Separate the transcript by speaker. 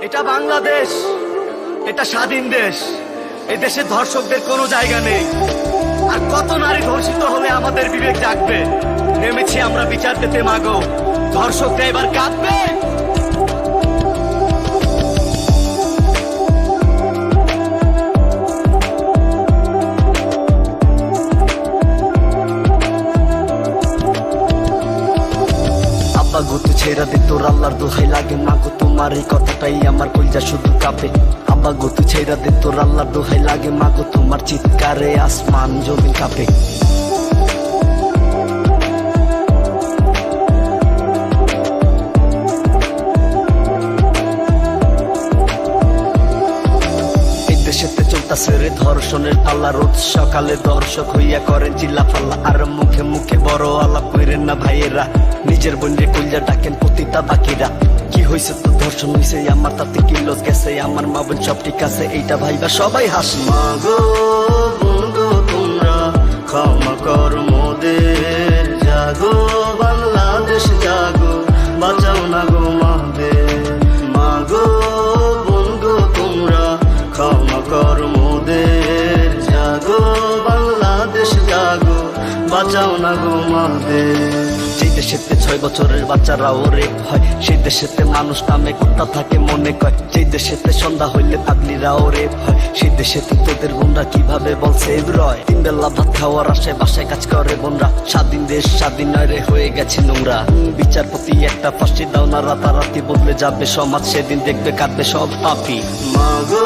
Speaker 1: এটা বাংলাদেশ, এটা স্বাধীন দেশ। এ দেশে ধর্ষকদের কোনো জায়গা নেই। আর কত নারী ধর্ষিত হলে আমাদের বিবেক জাগবে? নেমেছি আমরা বিচার পেতে, মাগো। ধর্ষকরা এবার কাঁদবে। আব্বা গতু ছেড়া দে, তোর আল্লাহর দোহাই লাগে। না গো, তোমার এই কথাটাই আমার কলজা শুধু কাঁপে। আব্বা গতু ছেড়া দে, তোর আল্লাহর দোহাই লাগে। মা গো, তোমার চিৎকারে আসমান জমিন কাঁপে। দেশেতে চলতাছে রে ধর্ষণের পাল্লা রোজ সকালে দর্শক হইয়া করেন চিল্লা পাল্লা আর মুখে মুখে বড় আলাপ কইরেন না ভাইয়েরা। নিজের বোনরে কইলা ডাকেন পতিতা বাকিরা। কি হইছে তো ধর্ষণ হইছে? আমার তাতে কি লস গেছে আমার মা বোন সব ঠিক আছে? এইটা ভাইবা সবাই হাস। মাগো বোন গো তোমরা ক্ষমা কর মোদের জাগো, বাংলাদেশ জাগো, বাঁচাও না গো মাদের। বোন গো তোমরা ক্ষমা কর মোদের জাগো, বাংলাদেশ জাগো, বাঁচাও না গো মাদের। যেই দেশেতে ছয় বছরের বাচ্চারা ওরে হয়, সেই দেশেতে মানুষ নামে কুত্তা থাকে মনে কয়। যেই দেশেতে সন্ধ্যা হইলে পাগলিরা ওরে হয়, সেই তোদের বোনরা কীভাবে বলছে রয় তিন বেলা ভাত খাওয়ার বাসায় কাজ করে বোনরা। স্বাধীন দেশ, স্বাধীন নয় রে হয়ে গেছে নোংরা। বিচারপতি একটা ফাঁসি দাও না, রাতারাতি বদলে যাবে সমাজ, সেদিন দেখবে কাঁদবে সব পাপি। মাগো